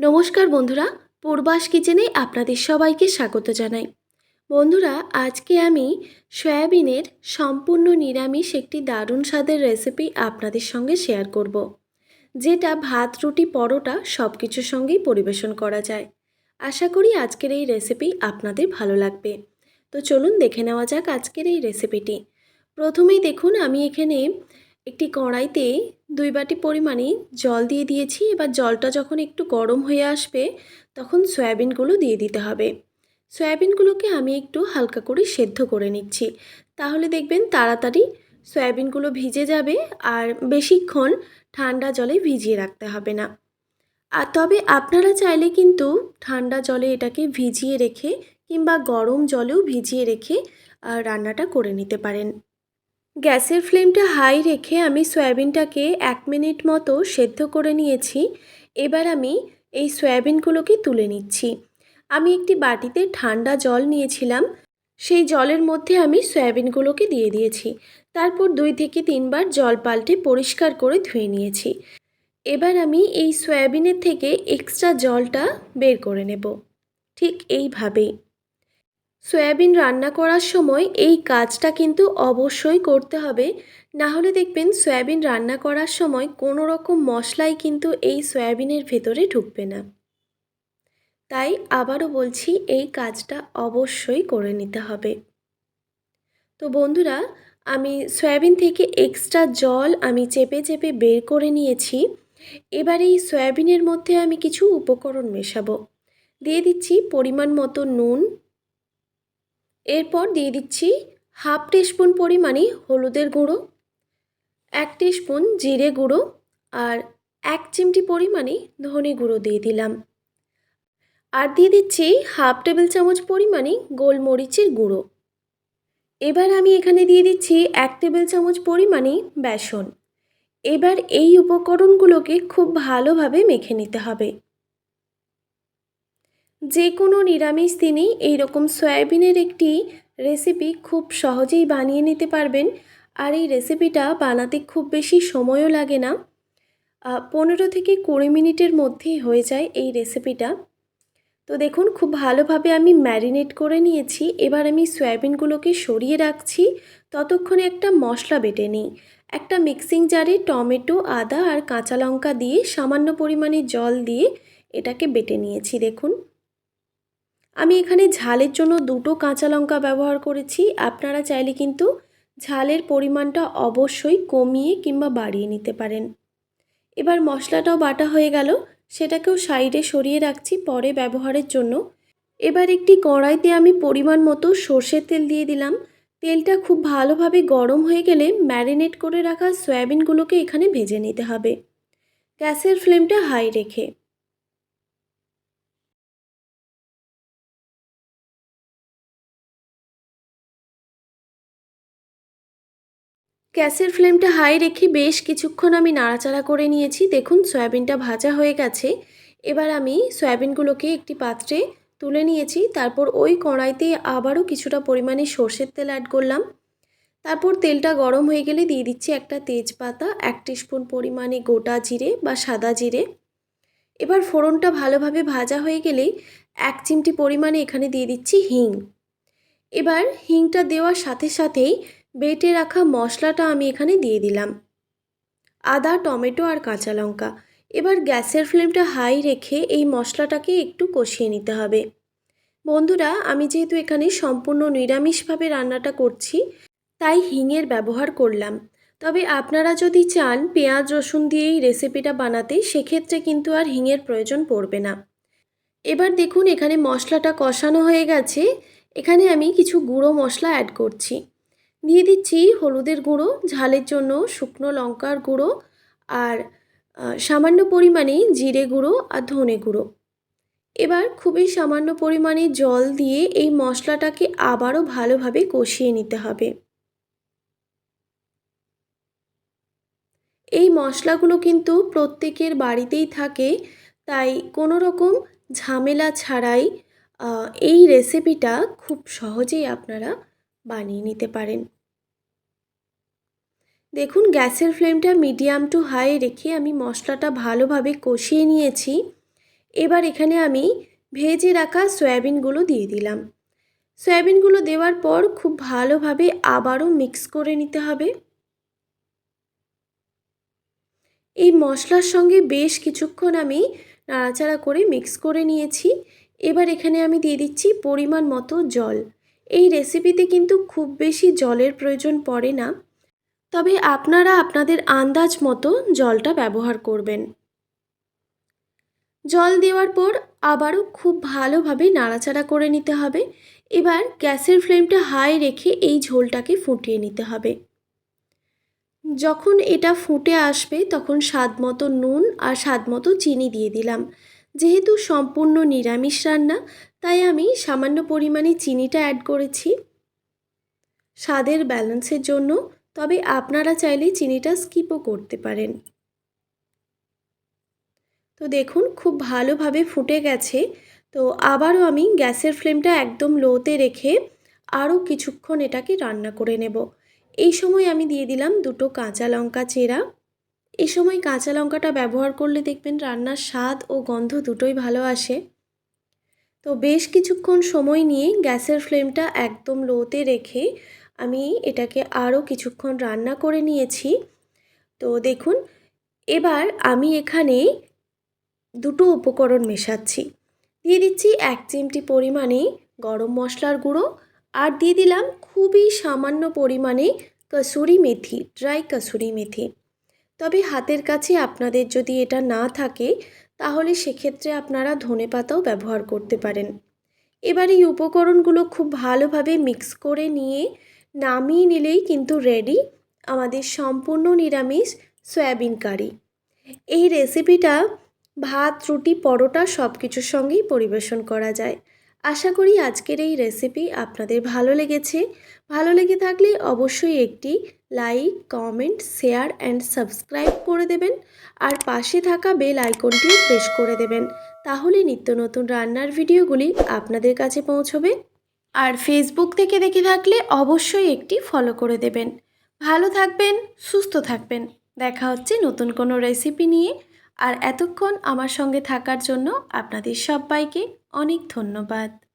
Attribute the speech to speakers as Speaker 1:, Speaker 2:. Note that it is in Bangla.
Speaker 1: নমস্কার বন্ধুরা, পূর্বাস কিচেনে আপনাদের সবাইকে স্বাগত জানাই। বন্ধুরা, আজকে আমি সয়াবিনের সম্পূর্ণ নিরামিষ একটি দারুণ স্বাদের রেসিপি আপনাদের সঙ্গে শেয়ার করব। যেটা ভাত, রুটি, পরোটা সব কিছুর সঙ্গেই পরিবেশন করা যায়। আশা করি আজকের এই রেসিপি আপনাদের ভালো লাগবে। তো চলুন দেখে নেওয়া যাক আজকের এই রেসিপিটি প্রথমেই দেখুন, আমি এখানে একটি কড়াইতে দুই বাটি পরিমাণে জল দিয়ে দিয়েছি। এবার জলটা যখন একটু গরম হয়ে আসবে, তখন সয়াবিনগুলো দিয়ে দিতে হবে। সয়াবিনগুলোকে আমি একটু হালকা করে সেদ্ধ করে নিচ্ছি। তাহলে দেখবেন তাড়াতাড়ি সয়াবিনগুলো ভিজে যাবে আর বেশিক্ষণ ঠান্ডা জলে ভিজিয়ে রাখতে হবে না। আর তবে আপনারা চাইলে কিন্তু ঠান্ডা জলে এটাকে ভিজিয়ে রেখে কিংবা গরম জলেও ভিজিয়ে রেখে রান্নাটা করে নিতে পারেন। গ্যাসের ফ্লেমটা হাই রেখে আমি সয়াবিনটাকে এক মিনিট মতো সেদ্ধ করে নিয়েছি। এবার আমি এই সয়াবিনগুলোকে তুলে নিচ্ছি। আমি একটি বাটিতে ঠান্ডা জল নিয়েছিলাম। সেই জলের মধ্যে আমি সয়াবিনগুলোকে দিয়ে দিয়েছি। তারপর দুই থেকে তিনবার জল পাল্টে পরিষ্কার করে ধুয়ে নিয়েছি। এবার আমি এই সয়াবিনের থেকে এক্সট্রা জলটা বের করে নেব। ঠিক এইভাবেই। সয়াবিন রান্না করার সময় এই কাজটা কিন্তু অবশ্যই করতে হবে। না হলে দেখবেন সয়াবিন রান্না করার সময় কোনো রকম মশলাই কিন্তু এই সয়াবিনের ভেতরে ঢুকবে না। তাই আবারও বলছি, এই কাজটা অবশ্যই করে নিতে হবে। তো বন্ধুরা, আমি সয়াবিন থেকে এক্সট্রা জল আমি চেপে চেপে বের করে নিয়েছি। এবার এই সয়াবিনের মধ্যে আমি কিছু উপকরণ মেশাবো। দিয়ে দিচ্ছি পরিমাণ মতো নুন এরপর দিয়ে দিচ্ছি হাফ টিস্পুন পরিমাণে হলুদের গুঁড়ো, এক টিস্পুন জিরে গুঁড়ো আর এক চিমটি পরিমাণে ধনে গুঁড়ো দিয়ে দিলাম। আর দিয়ে দিচ্ছি হাফ টেবিল চামচ পরিমাণে গোলমরিচের গুঁড়ো। এবার আমি এখানে দিয়ে দিচ্ছি এক টেবিল চামচ পরিমাণে বেসন। এবার এই উপকরণগুলোকে খুব ভালোভাবে মেখে নিতে হবে। যে কোনো নিরামিষ দিনেই এইরকম সয়াবিনের একটি রেসিপি খুব সহজেই বানিয়ে নিতে পারবেন। আর এই রেসিপিটা বানাতে খুব বেশি সময়ও লাগে না। পনেরো থেকে কুড়ি মিনিটের মধ্যেই হয়ে যায় এই রেসিপিটা। তো দেখুন, খুব ভালোভাবে আমি ম্যারিনেট করে নিয়েছি। এবার আমি সয়াবিনগুলোকে সরিয়ে রাখছি। ততক্ষণে একটা মশলা বেটে নিই। একটা মিক্সিং জারে টমেটো, আদা আর কাঁচা লঙ্কা দিয়ে সামান্য পরিমাণে জল দিয়ে এটাকে বেটে নিয়েছি, দেখুন। আমি এখানে ঝালের জন্য দুটো কাঁচা লঙ্কা ব্যবহার করেছি। আপনারা চাইলে কিন্তু ঝালের পরিমাণটা অবশ্যই কমিয়ে কিংবা বাড়িয়ে নিতে পারেন। এবার মশলাটাও বাটা হয়ে গেল। সেটাকেও সাইডে সরিয়ে রাখছি পরে ব্যবহারের জন্য। এবার একটি কড়াইতে আমি পরিমাণ মতো সর্ষের তেল দিয়ে দিলাম। তেলটা খুব ভালোভাবে গরম হয়ে গেলে ম্যারিনেট করে রাখা সয়াবিনগুলোকে এখানে ভেজে নিতে হবে। গ্যাসের ফ্লেমটা হাই রেখে। গ্যাসের ফ্লেমটা হাই রেখে বেশ কিছুক্ষণ আমি নাড়াচাড়া করে নিয়েছি। দেখুন, সয়াবিনটা ভাজা হয়ে গেছে। এবার আমি সয়াবিনগুলোকে একটি পাত্রে তুলে নিয়েছি। তারপর ওই কড়াইতে আবারও কিছুটা পরিমাণে সর্ষের তেল অ্যাড করলাম। তারপর তেলটা গরম হয়ে গেলে দিয়ে দিচ্ছি একটা তেজপাতা, এক স্পুন পরিমাণে গোটা জিরে বা সাদা জিরে। এবার ফোড়নটা ভালোভাবে ভাজা হয়ে গেলে এক চিমটি পরিমাণে এখানে দিয়ে দিচ্ছি হিং। এবার হিংটা দেওয়ার সাথে সাথেই বেটে রাখা মশলাটা আমি এখানে দিয়ে দিলাম। আদা, টমেটো আর কাঁচা লঙ্কা। এবার গ্যাসের ফ্লেমটা হাই রেখে এই মশলাটাকে একটু কষিয়ে নিতে হবে। বন্ধুরা, আমি যেহেতু এখানে সম্পূর্ণ নিরামিষভাবে রান্নাটা করছি, তাই হিঙের ব্যবহার করলাম। তবে আপনারা যদি চান পেঁয়াজ, রসুন দিয়ে এই রেসিপিটা বানাতে, সেক্ষেত্রে কিন্তু আর হিঙের প্রয়োজন পড়বে না। এবার দেখুন, এখানে মশলাটা কষানো হয়ে গেছে। এখানে আমি কিছু গুঁড়ো মশলা অ্যাড করছি। দিয়ে দিচ্ছি হলুদের গুঁড়ো, ঝালের জন্য শুকনো লঙ্কার গুঁড়ো আর সামান্য পরিমাণে জিরে গুঁড়ো আর ধনে গুঁড়ো। এবার খুবই সামান্য পরিমাণে জল দিয়ে এই মশলাটাকে আবারও ভালোভাবে কষিয়ে নিতে হবে। এই মশলাগুলো কিন্তু প্রত্যেকের বাড়িতেই থাকে, তাই কোনো রকম ঝামেলা ছাড়াই এই রেসিপিটা খুব সহজেই আপনারা বানিয়ে নিতে পারেন। দেখুন, গ্যাসের ফ্লেমটা মিডিয়াম টু হাই রেখে আমি মশলাটা ভালোভাবে কষিয়ে নিয়েছি। এবার এখানে আমি ভেজে রাখা সয়াবিনগুলো দিয়ে দিলাম। সয়াবিনগুলো দেওয়ার পর খুব ভালোভাবে আবারও মিক্স করে নিতে হবে। এই মশলার সঙ্গে বেশ কিছুক্ষণ আমি নাড়াচাড়া করে মিক্স করে নিয়েছি। এবার এখানে আমি দিয়ে দিচ্ছি পরিমাণ মতো জল। এই রেসিপিতে কিন্তু খুব বেশি জলের প্রয়োজন পড়ে না। তবে আপনারা আপনাদের আন্দাজ মতো জলটা ব্যবহার করবেন। জল দেওয়ার পর আবারও খুব ভালোভাবে নাড়াচাড়া করে নিতে হবে। এবার গ্যাসের ফ্লেমটা হাই রেখে এই ঝোলটাকে ফুটিয়ে নিতে হবে। যখন এটা ফুটে আসবে তখন স্বাদ মতো নুন আর স্বাদ মতো চিনি দিয়ে দিলাম। যেহেতু সম্পূর্ণ নিরামিষ রান্না, তাই আমি সামান্য পরিমাণে চিনিটা অ্যাড করেছি। স্বাদের ব্যালেন্সের জন্য তবে আপনারা চাইলে চিনিটা স্কিপও করতে পারেন। তো দেখুন, খুব ভালোভাবে ফুটে গেছে। তো আবারও আমি গ্যাসের ফ্লেমটা একদম লোতে রেখে আরও কিছুক্ষণ এটাকে রান্না করে নেব। এই সময় আমি দিয়ে দিলাম দুটো কাঁচা লঙ্কা চেরা। এই সময় কাঁচা লঙ্কাটা ব্যবহার করলে দেখবেন রান্নার স্বাদ ও গন্ধ দুটোই ভালো আসে। তো বেশ কিছুক্ষণ সময় নিয়ে গ্যাসের ফ্লেমটা একদম লোতে রেখে আমি এটাকে আরও কিছুক্ষণ রান্না করে নিয়েছি। তো দেখুন, এবার আমি এখানে দুটো উপকরণ মেশাচ্ছি। দিয়ে দিচ্ছি এক চিমটি পরিমাণে গরম মশলার গুঁড়ো আর দিয়ে দিলাম খুবই সামান্য পরিমাণে কসুরি মেথি, ড্রাই কসুরি মেথি। তবে হাতের কাছে আপনাদের যদি এটা না থাকে, তাহলে সেক্ষেত্রে আপনারা ধনে পাতাও ব্যবহার করতে পারেন। এবার এই উপকরণগুলো খুব ভালোভাবে মিক্স করে নিয়ে নামিয়ে নিলেই কিন্তু রেডি আমাদের সম্পূর্ণ নিরামিষ সয়াবিন কারি এই রেসিপিটা ভাত, রুটি, পরোটা সব কিছুর সঙ্গেই পরিবেশন করা যায়। আশা করি আজকের এই রেসিপি আপনাদের ভালো লেগেছে। ভালো লেগে থাকলে অবশ্যই একটি like comment share and subscribe করে দেবেন। আর পাশে থাকা বেল আইকনটিও প্রেস করে দেবেন। তাহলে নিত্য নতুন রান্নার ভিডিওগুলি আপনাদের কাছে পৌঁছবে। আর ফেসবুক থেকে দেখে থাকলে অবশ্যই একটি ফলো করে দেবেন। ভালো থাকবেন, সুস্থ থাকবেন। দেখা হচ্ছে নতুন কোনো রেসিপি নিয়ে। আর এতক্ষণ আমার সঙ্গে থাকার জন্য আপনাদের সবাইকে অনেক ধন্যবাদ।